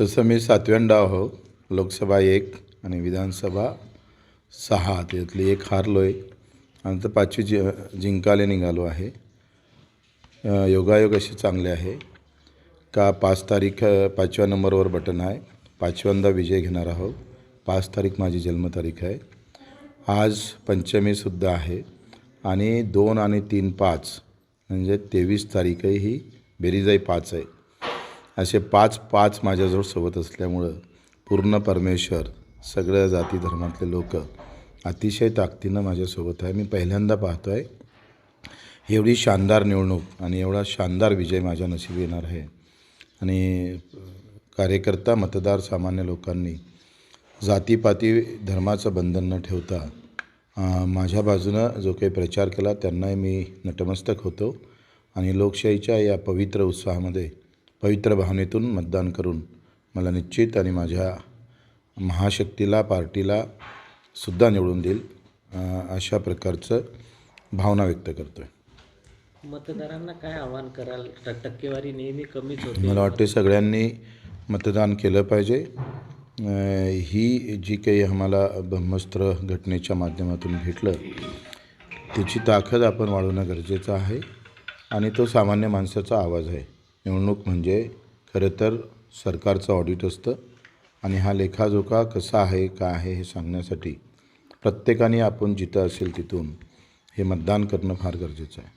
तसं मी सातव्यान आहो लोकसभा एक आणि विधानसभा सहा. त्यातली एक हारलो आहे आणि तर पाचवी जि जिंकायला निघालो आहे. योगायोग असे चांगले आहे. का पाच तारीख पाचव्या नंबरवर बटन आहे. पाचव्यांदा विजय घेणार आहोत. पाच तारीख माझी जन्मतारीख आहे. आज पंचमीसुद्धा आहे. आणि दोन आणि तीन पाच. म्हणजे तेवीस तारीखही ही बेरीजाई पाच आहे. असे पाच पाच माझ्याजवळ सोबत असल्यामुळं पूर्ण परमेश्वर सगळ्या जाती धर्मातले लोक अतिशय ताकदीनं माझ्यासोबत आहे. मी पहिल्यांदा पाहतो आहे एवढी शानदार निवडणूक आणि एवढा शानदार विजय माझ्या नशिबी येणार आहे. आणि कार्यकर्ता मतदार सामान्य लोकांनी जातीपाती धर्माचं बंधन न ठेवता माझ्या बाजूनं जो काही प्रचार केला त्यांनाही मी नतमस्तक होतो. आणि लोकशाहीच्या या पवित्र उत्साहामध्ये पवित्र भावनेतून मतदान करून मला निश्चित आणि माझ्या महाशक्तीला पार्टीला सुद्धा निवडून देईल अशा प्रकारचं भावना व्यक्त करतो आहे मतदारांना काय आवाहन कराल? टक्केवारी नेहमी कमीच होते. मला वाटते सगळ्यांनी मतदान केलं पाहिजे. ही जी काही आम्हाला ब्रह्मस्त्र घटनेच्या माध्यमातून भेटलं त्याची ताकद आपण वाढवणं गरजेचं आहे आणि तो सामान्य माणसाचा आवाज आहे. निवडणूक म्हणजे खरं तर सरकारचं ऑडिट असतं आणि हा लेखाजोखा कसा आहे का आहे हे सांगण्यासाठी प्रत्येकाने आपण जिथं असेल तिथून हे मतदान करणं फार गरजेचं आहे.